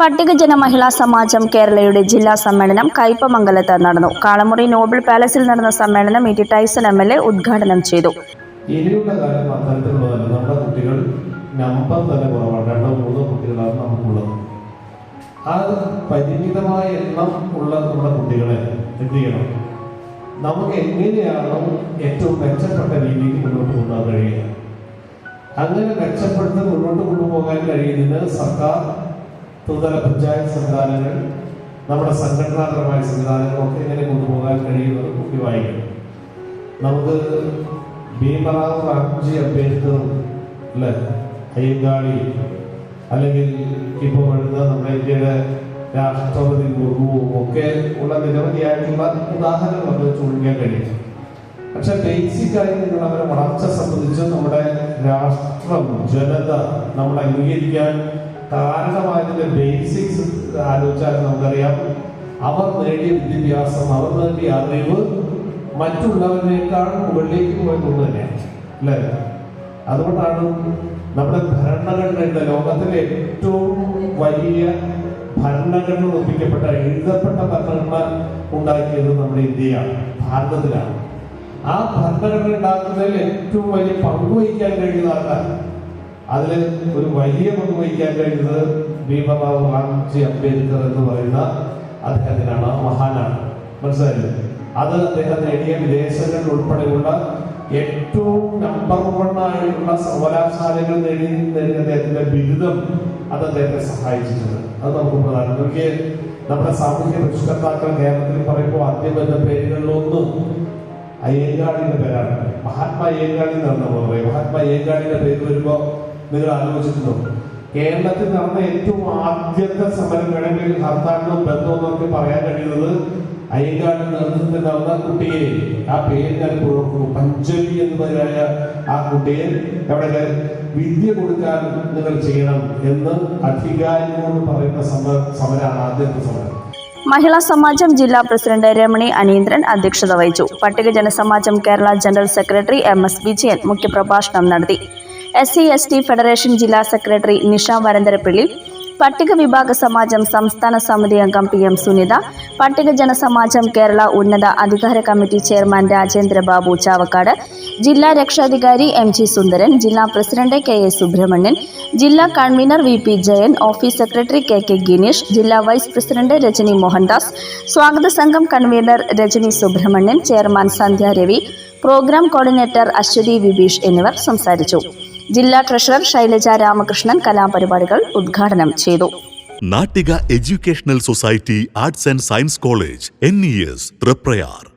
പട്ടികജന മഹിളാ സമാജം കേരളയുടെ ജില്ലാ സമ്മേളനം കയ്പമംഗലത്ത് നടന്നു. കാളമുറി നോബിൾ പാലസിൽ നടന്ന സമ്മേളനം E T Taison M L A ഉദ്ഘാടനം ചെയ്തു. ഇനിയുള്ള നമ്മുടെ കുട്ടികൾ നമ്പർ തന്നെ രണ്ടോ മൂന്നോ കുട്ടികളാണ് നമുക്കുള്ളത്. ആ പരിമിതമായ എണ്ണം ഉള്ള നമ്മുടെ കുട്ടികളെ എന്ത് ചെയ്യണം? നമുക്ക് എങ്ങനെയാണോ ഏറ്റവും മെച്ചപ്പെട്ട രീതിയിൽ മുന്നോട്ട് കൊണ്ടുപോകാൻ കഴിയുക? അങ്ങനെ മെച്ചപ്പെടുത്തി മുന്നോട്ട് കൊണ്ടുപോകാൻ കഴിയുന്നതിന് സർക്കാർ ത്രിതല പഞ്ചായത്ത് സംവിധാനങ്ങൾ നമ്മുടെ സംഘടനാപരമായ സംവിധാനങ്ങളൊക്കെ എങ്ങനെ കൊണ്ടുപോകാൻ കഴിയുന്നത് കുട്ടി വായിക്കണം നമുക്ക് ഭീമറാവ് റാംജി അംബേദ്കറും അല്ലെ? അയ്യങ്കാളി അല്ലെങ്കിൽ ഇപ്പോൾ വരുന്ന നമ്മുടെ ഇന്ത്യയുടെ രാഷ്ട്രപതി മുർമുവും ഒക്കെ ഉള്ള നിരവധിയായിട്ടുള്ള ഉദാഹരണങ്ങൾ നമുക്ക് ചൂണ്ടിക്കാൻ കഴിയും. പക്ഷെ ബേസിക് ആയി നിങ്ങൾ അവരെ വളർച്ച സംബന്ധിച്ച് നമ്മുടെ രാഷ്ട്രം ജനത നമ്മൾ അംഗീകരിക്കാൻ കാരണമായതിന്റെ ബേസിക്സ് ആലോചിച്ചാൽ നമുക്കറിയാം. അവർ നേടിയ വിദ്യാഭ്യാസം അവർ നേടിയ അറിവ് മറ്റുള്ളവരെക്കാൾ മുകളിലേക്ക് പോയതുകൊണ്ട് തന്നെയാണ്. അല്ലേ? അതുകൊണ്ടാണ് നമ്മുടെ ഭരണഘടന ലോകത്തിലെ ഏറ്റവും വലിയ ഭരണഘടന നിർമ്മിക്കപ്പെട്ട എഴുതപ്പെട്ട ഭരണഘടന ഉണ്ടാക്കിയത് നമ്മുടെ ഇന്ത്യയാണ് ഭാരതത്തിലാണ്. ആ ഭരണഘടന ഉണ്ടാക്കുന്നതിൽ ഏറ്റവും വലിയ പങ്കുവഹിക്കാൻ കഴിയുന്ന ആൾക്കാർ അതിൽ ഒരു വലിയ പങ്ക് വഹിക്കാൻ കഴിയുന്നത് ഭീമബാബു റാംജി അംബേദ്കർ എന്ന് പറയുന്ന അദ്ദേഹത്തിനാണ് മഹാനാണ്. മനസ്സിലായില്ലേ? അത് അദ്ദേഹം നേടിയ വിദേശങ്ങളിൽ ഉൾപ്പെടെയുള്ള ഏറ്റവും നമ്പർ വൺ ആയിട്ടുള്ള സർവകലാശാലകൾ നേടി നേടിയ അദ്ദേഹത്തിന്റെ ബിരുദം അത് അദ്ദേഹത്തെ സഹായിച്ചിട്ടുണ്ട്. അത് നമുക്ക് പ്രധാനം നോക്കിയേ നമ്മുടെ സാമൂഹ്യ പരിഷ്കർത്താക്കൾ കേരളത്തിൽ പറയുമ്പോൾ ആദ്യം എന്ന പേരുകളിലൊന്നും അയ്യങ്കാടിന്റെ പേരാണ്. മഹാത്മാ അയ്യങ്കാടി എന്നാണ് നമ്മൾ പറയുന്നത് മഹാത്മാ അയ്യങ്കാടിന്റെ പേര് വരുമ്പോൾ നിങ്ങൾ ആലോചിച്ചിട്ടുണ്ടോ? കേരളത്തിൽ നടന്ന ഏറ്റവും ആദ്യത്തെ സമരം വേണമെങ്കിൽ ഹർത്താലിനോ ബന്ധമോ നമുക്ക് പറയാൻ കഴിയുന്നത് അയ്യങ്കാട് നേതൃത്വത്തിൽ നടന്ന കുട്ടിയെ. ആ പേര് ഞാൻ ഓർക്കുന്നു. പഞ്ചമി എന്ന് പേരായ ആ കുട്ടിയെ അവിടെ വിദ്യ കൊടുക്കാൻ നിങ്ങൾ ചെയ്യണം എന്ന് അധികാരികളോട് പറയുന്ന സമര സമരമാണ് ആദ്യത്തെ സമരം. മഹിളാ സമാജം ജില്ലാ പ്രസിഡന്റ് രമണി അനീന്ദ്രൻ അധ്യക്ഷത വഹിച്ചു. പട്ടികജന സമാജം Kerala general secretary M S Vijayan മുഖ്യപ്രഭാഷണം നടത്തി. S C S T federation ജില്ലാ സെക്രട്ടറി നിഷ വരന്തരപ്പിള്ളി പട്ടിക വിഭാഗ സമാജം സംസ്ഥാന സമിതി അംഗം പി എം സുനിത പട്ടികജന സമാജം കേരള ഉന്നത അധികാര കമ്മിറ്റി ചെയർമാൻ രാജേന്ദ്ര ബാബു ചാവക്കാട് ജില്ലാ രക്ഷാധികാരി എം ജി സുന്ദരൻ ജില്ലാ പ്രസിഡന്റ് കെ എ സുബ്രഹ്മണ്യൻ ജില്ലാ convener V P Jayan office secretary K K Gineesh ജില്ലാ വൈസ് പ്രസിഡന്റ് രജനി മോഹൻദാസ് സ്വാഗത സംഘം convener Rajani Subramanian chairman Sandhya Ravi programme coordinator Aswathy Vibeesh എന്നിവർ സംസാരിച്ചു. ജില്ലാ ട്രഷറർ ശൈലജ രാമകൃഷ്ണൻ കലാപരിപാടികൾ ഉദ്ഘാടനം ചെയ്തു. Nattika educational society arts and science college N E S Triprayar.